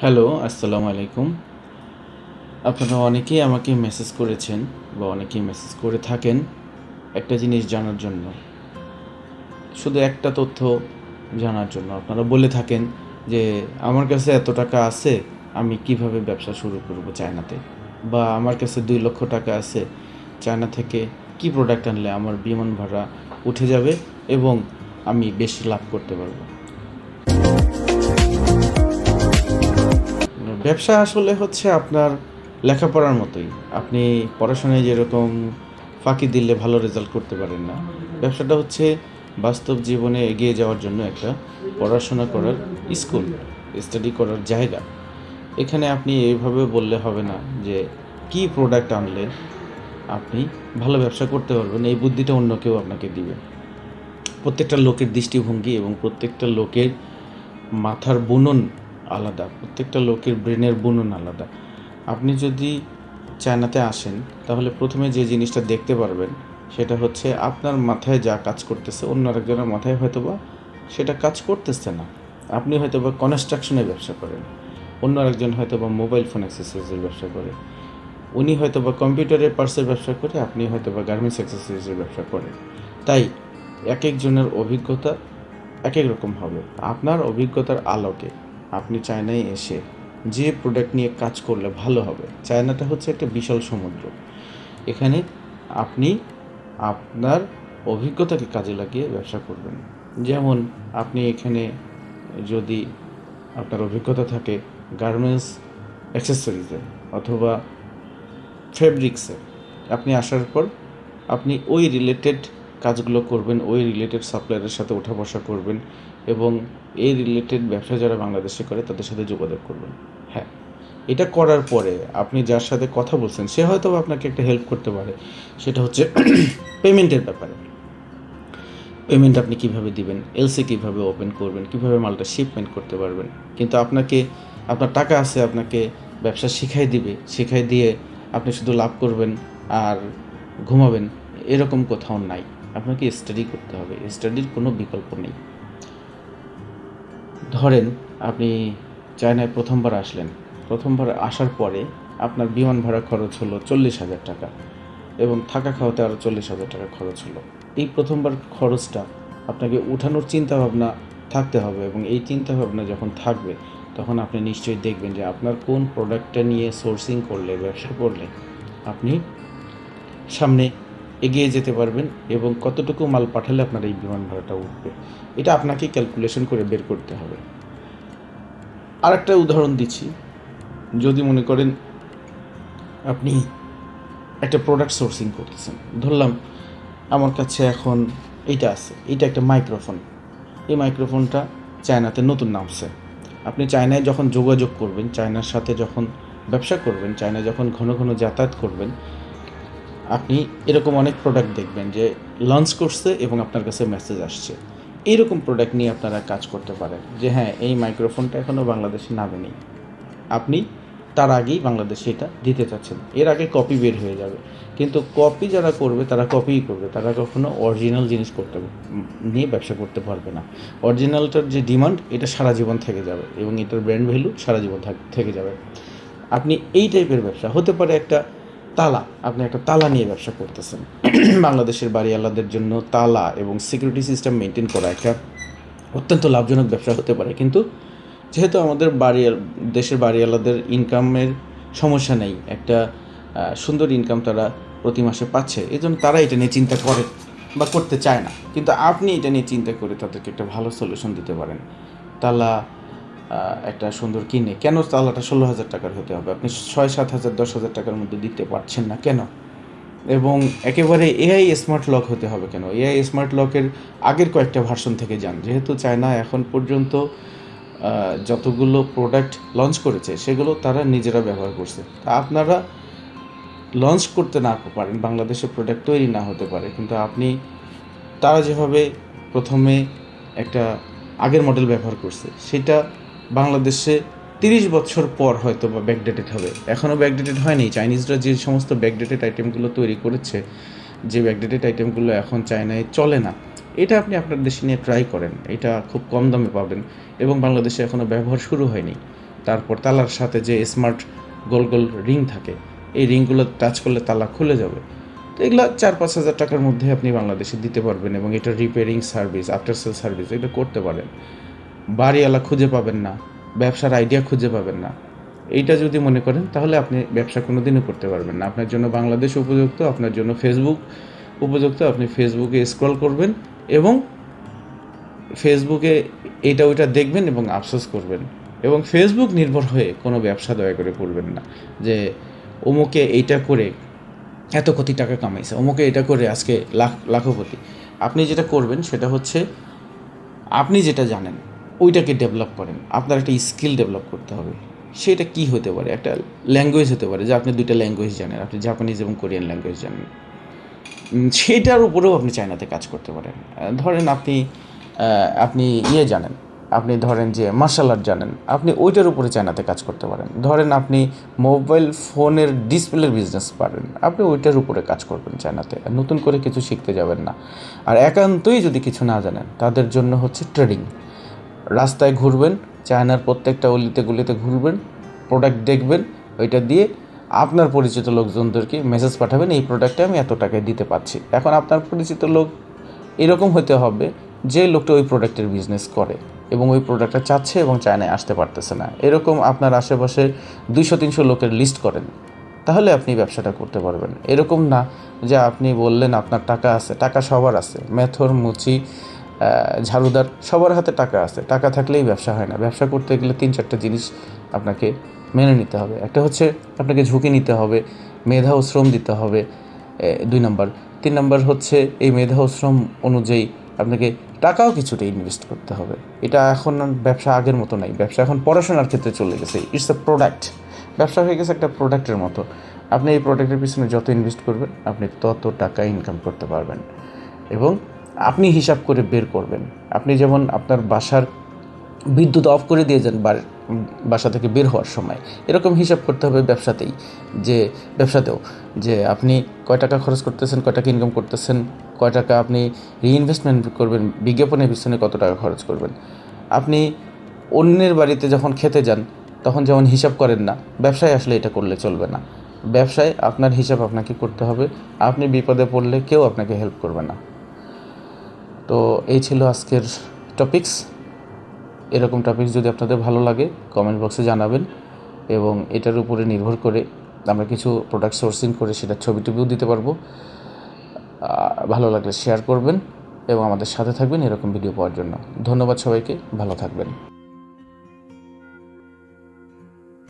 Hello আসসালামু আলাইকুম আপনারা অনেকেই আমাকে মেসেজ করেছেন বা অনেকেই মেসেজ করে থাকেন একটা জিনিস জানার জন্য। শুধু একটা তথ্য জানার জন্য। আপনারা বলে থাকেন যে, আমার কাছে এত টাকা আছে, আমি কীভাবে ব্যবসা শুরু করব চায়নাতে? বা, আমার কাছে দুই লক্ষ টাকা আছে, চায়না থেকে কি প্রোডাক্ট আনলে আমার বিমান ভাড়া উঠে যাবে এবং আমি বেশি লাভ করতে পারব? ব্যবসা আসলে হচ্ছে আপনার লেখাপড়ার মতোই। আপনি পড়াশোনায় যেরকম ফাঁকি দিলে ভালো রেজাল্ট করতে পারেন না, ব্যবসাটা হচ্ছে বাস্তব জীবনে এগিয়ে যাওয়ার জন্য একটা পড়াশোনা করার স্কুল স্টাডি করার জায়গা। এখানে আপনি এইভাবে বললে হবে না যে কি প্রোডাক্ট আনলে আপনি ভালো ব্যবসা করতে পারবেন, এই বুদ্ধিটা অন্য কেউ আপনাকে দিবে। প্রত্যেকটা লোকের দৃষ্টিভঙ্গি এবং প্রত্যেকটা লোকের মাথার বুনন আলাদা, প্রত্যেকটা লোকের ব্রেনের বুনন আলাদা। আপনি যদি চায়নাতে আসেন, তাহলে প্রথমে যে জিনিসটা দেখতে পারবেন, সেটা হচ্ছে আপনার মাথায় যা কাজ করতেছে, অন্য আরেকজনের মাথায় হয়তোবা সেটা কাজ করতেছে না। আপনি হয়তোবা কনস্ট্রাকশনের ব্যবসা করেন, অন্য আরেকজন হয়তোবা মোবাইল ফোন অ্যাক্সেসরিজের ব্যবসা করে। উনি হয়তোবা কম্পিউটারের পার্সের ব্যবসা করে, আপনি হয়তোবা গার্মেন্টস অ্যাক্সেসরিজের ব্যবসা করেন। তাই এক একজনের অভিজ্ঞতা এক এক রকম হবে। আপনার অভিজ্ঞতার আলোকে আপনি চায়নায় এসে যে প্রোডাক্ট নিয়ে কাজ করলে ভালো হবে। চায়নাটা হচ্ছে একটা বিশাল সমুদ্র। এখানে আপনি আপনার অভিজ্ঞতাকে কাজে লাগিয়ে ব্যবসা করবেন। যেমন আপনি এখানে যদি আপনার অভিজ্ঞতা থাকে গার্মেন্টস অ্যাক্সেসরিজে অথবা ফেব্রিক্সে আপনি আসার পর আপনি ওই রিলেটেড কাজগুলো করবেন, ওই রিলেটেড সাপ্লায়ারের সাথে ওঠা বসা করবেন এবং এই রিলেটেড ব্যবসা যারা বাংলাদেশে করে তাদের সাথে যোগাযোগ করবেন। হ্যাঁ এটা করার পরে আপনি যার সাথে কথা বলছেন, সে হয়তো আপনাকে একটা হেল্প করতে পারে। সেটা হচ্ছে পেমেন্টের ব্যাপারে। পেমেন্ট আপনি কীভাবে দিবেন এলসি কীভাবে ওপেন করবেন, কীভাবে মালটা শিপমেন্ট করতে পারবেন। কিন্তু আপনাকে, আপনার টাকা আছে, আপনাকে ব্যবসা শিখাই দিবে। শিখাই দিয়ে আপনি শুধু লাভ করবেন আর ঘুমাবেন, এরকম কোথাও নাই। আপনাকে স্টাডি করতে হবে। স্টাডির কোনো বিকল্প নেই। ধরেন আপনি চায়নায় প্রথমবার আসলেন। প্রথমবার আসার পরে আপনার বিমান ভাড়া খরচ হলো চল্লিশ হাজার টাকা এবং থাকা খাওয়াতে আরও চল্লিশ হাজার টাকা খরচ হলো। এই প্রথমবার খরচটা আপনাকে উঠানোর চিন্তাভাবনা থাকতে হবে এবং এই চিন্তাভাবনা যখন থাকবে, তখন আপনি নিশ্চয়ই দেখবেন যে আপনার কোন প্রোডাক্টটা নিয়ে সোর্সিং করলে, ব্যবসা করলে আপনি সামনে এগিয়ে যেতে পারবেন এবং কতটুকু মাল পাঠালে আপনার এই বিমান ভাড়াটা উঠবে। এটা আপনাকে ক্যালকুলেশন করে বের করতে হবে। আরেকটা উদাহরণ দিচ্ছি। যদি মনে করেন আপনি একটা প্রোডাক্ট সোর্সিং করতেছেন। ধরলাম আমার কাছে এখন এইটা আছে। এটা একটা মাইক্রোফোন এই মাইক্রোফোনটা চায়নাতে নতুন নামছে। আপনি চায়নায় যখন যোগাযোগ করবেন, চায়নার সাথে যখন ব্যবসা করবেন চায়না যখন ঘন ঘন যাতায়াত করবেন আপনি এরকম অনেক প্রোডাক্ট দেখবেন যে লঞ্চ করছে এবং আপনার কাছে মেসেজ আসছে। এইরকম প্রোডাক্ট নিয়ে আপনারা কাজ করতে পারেন যে হ্যাঁ এই মাইক্রোফোনটা এখনও বাংলাদেশে নামে নেই। আপনি তার আগেই বাংলাদেশে এটা দিতে চাচ্ছেন। এর আগে কপি বের হয়ে যাবে। কিন্তু কপি যারা করবে, তারা কপিই করবে। তারা কখনো অরিজিনাল জিনিস করতে, নিয়ে ব্যবসা করতে পারবে না। অরিজিনালটার যে ডিমান্ড এটা সারা জীবন থেকে যাবে এবং এটার ব্র্যান্ড ভ্যালু সারা জীবন থাক- থেকে যাবে। আপনি এই টাইপের ব্যবসা। হতে পারে একটা তালা। আপনি একটা তালা নিয়ে ব্যবসা করতেছেন। বাংলাদেশের বাড়িওয়ালাদের জন্য তালা এবং সিকিউরিটি সিস্টেম মেনটেন করা একটা অত্যন্ত লাভজনক ব্যবসা হতে পারে। কিন্তু যেহেতু আমাদের বাড়ি, দেশের বাড়িওয়ালাদের ইনকামের সমস্যা নেই, একটা সুন্দর ইনকাম তারা প্রতি মাসে পাচ্ছে এই জন্য তারা এটা নিয়ে চিন্তা করে বা করতে চায় না। কিন্তু আপনি এটা নিয়ে চিন্তা করে তাদেরকে একটা ভালো সলিউশন দিতে পারেন। তালা একটা সুন্দর কিনে। কেন তালাটা ষোলো হাজার টাকার হতে হবে? আপনি ছয়, সাত হাজার, দশ হাজার টাকার মধ্যে দিতে পারছেন না কেন? এবং একেবারে এআই স্মার্ট লক হতে হবে কেন? এআই স্মার্ট লকের আগের কয়েকটা ভার্সন থেকে যান। যেহেতু চায়না এখন পর্যন্ত যতগুলো প্রোডাক্ট লঞ্চ করেছে, সেগুলো তারা নিজেরা ব্যবহার করছে। তা আপনারা লঞ্চ করতে না পারেন, বাংলাদেশে প্রোডাক্ট তৈরি না হতে পারে। কিন্তু আপনি, তারা যেভাবে প্রথমে একটা আগের মডেল ব্যবহার করছে, সেটা বাংলাদেশে তিরিশ বছর পর হয়তো বা ব্যাকডেটেড হবে। এখনও ব্যাকডেটেড হয়নি। চাইনিজরা যে সমস্ত ব্যাকডেটেড আইটেমগুলো তৈরি করেছে, যে ব্যাকডেটেড আইটেমগুলো এখন চায়নায় চলে না, এটা আপনি আপনার দেশে নিয়ে ট্রাই করেন। এটা খুব কম দামে পাবেন এবং বাংলাদেশে এখনও ব্যবহার শুরু হয়নি। তারপর তালার সাথে যে স্মার্ট গোল গোল রিং থাকে, এই রিংগুলো টাচ করলে তালা খুলে যাবে। তো এগুলো চার পাঁচ হাজার টাকার মধ্যে আপনি বাংলাদেশে দিতে পারবেন এবং এটা repairing service after sale service এটা করতে পারেন। বাড়িওয়ালা খুঁজে পাবেন না, ব্যবসার আইডিয়া খুঁজে পাবেন না। এইটা যদি মনে করেন, তাহলে আপনি ব্যবসা কোনো দিনও করতে পারবেন না। আপনার জন্য বাংলাদেশ উপযুক্ত, আপনার জন্য ফেসবুক উপযুক্ত, আপনি ফেসবুকে স্ক্রল করবেন এবং ফেসবুকে এইটা ওইটা দেখবেন এবং আফসোস করবেন। এবং ফেসবুক নির্ভর হয়ে কোনো ব্যবসা দয়া করে করবেন না। যে অমুকে এইটা করে এত কোটি টাকা কামাইছে, অমুকে এটা করে আজকে লাখ, লাখপতি। আপনি যেটা করবেন সেটা হচ্ছে, আপনি যেটা জানেন ওইটাকে ডেভেলপ করেন। আপনার একটা স্কিল ডেভেলপ করতে হবে। সেটা কি হতে পারে? একটা ল্যাঙ্গুয়েজ হতে পারে, যে আপনি দুইটা ল্যাঙ্গুয়েজ জানেন। আপনি জাপানিজ এবং কোরিয়ান ল্যাঙ্গুয়েজ জানেন। সেটার উপরেও আপনি চায়নাতে কাজ করতে পারেন। ধরেন আপনি আপনি ইয়ে জানেন। আপনি ধরেন যে মার্শাল আর্ট জানেন। আপনি ওইটার উপরে চায়নাতে কাজ করতে পারেন। ধরেন আপনি মোবাইল ফোনের ডিসপ্লের বিজনেস পারেন। আপনি ওইটার উপরে কাজ করবেন চায়নাতে। নতুন করে কিছু শিখতে যাবেন না। আর একান্তই যদি কিছু না জানেন, তাদের জন্য হচ্ছে ট্রেডিং রাস্তায় ঘুরবেন, চায়নার প্রত্যেকটা অলিতে গলিতে ঘুরবেন প্রোডাক্ট দেখবেন, ওইটা দিয়ে আপনার পরিচিত লোকজনদেরকে মেসেজ পাঠাবেন, এই প্রোডাক্টে আমি এত টাকায় দিতে পারছি। এখন আপনার পরিচিত লোক এরকম হতে হবে যে লোকটা ওই প্রোডাক্টের বিজনেস করে এবং ওই প্রোডাক্টটা চাচ্ছে এবং চায়নায় আসতে পারতেছে না। এরকম আপনার আশেপাশে দুইশো, তিনশো লোকের লিস্ট করেন, তাহলে আপনি ব্যবসাটা করতে পারবেন। এরকম না যে আপনি বললেন আপনার টাকা আছে, টাকা সবার আছে। মেথর, মুচি ঝাড়ুদার সবার হাতে টাকা আছে। টাকা থাকলেই ব্যবসা হয় না। ব্যবসা করতে গেলে তিন চারটা জিনিস আপনাকে মেনে নিতে হবে। একটা হচ্ছে আপনাকে ঝুঁকি নিতে হবে, মেধা ও শ্রম দিতে হবে দুই নম্বর। তিন নম্বর হচ্ছে এই মেধা ও শ্রম অনুযায়ী আপনাকে টাকাও কিছুটা ইনভেস্ট করতে হবে। এটা এখন ব্যবসা আগের মতো নাই। ব্যবসা এখন পড়াশোনার ক্ষেত্রে চলে গেছে। ইটস এ প্রোডাক্ট ব্যবসা হয়ে গেছে একটা প্রোডাক্টের মতো। আপনি এই প্রোডাক্টের পিছনে যত ইনভেস্ট করবেন, আপনি তত টাকা ইনকাম করতে পারবেন। এবং আপনি হিসাব করে বের করবেন। আপনি যেমন আপনার বাসার বিদ্যুৎ অফ করে দিয়ে যান বাসা থেকে বের হওয়ার সময়, এরকম হিসাব করতে হবে ব্যবসাতেই, যে ব্যবসাতেও, যে আপনি কয় টাকা খরচ করতেছেন, কয় টাকা ইনকাম করতেছেন, কয় টাকা আপনি রিইনভেস্টমেন্ট করবেন, বিজ্ঞাপনের পিছনে কত টাকা খরচ করবেন। আপনি অন্যের বাড়িতে যখন খেতে যান, তখন যেমন হিসাব করেন না, ব্যবসায় আসলে এটা করলে চলবে না। ব্যবসায় আপনার হিসাব আপনাকে করতে হবে, আপনি বিপদে পড়লে কেউ আপনাকে হেল্প করবে না। তো এই ছিল আজকের টপিকস এরকম টপিকস যদি আপনাদের ভালো লাগে কমেন্ট বক্সে জানাবেন এবং এটার উপরে নির্ভর করে আমরা কিছু প্রোডাক্ট সোর্সিং করে সেটা ছবি টবিও দিতে পারব। ভালো লাগলে শেয়ার করবেন এবং আমাদের সাথে থাকবেন এরকম ভিডিও পাওয়ার জন্য। ধন্যবাদ সবাইকে, ভালো থাকবেন।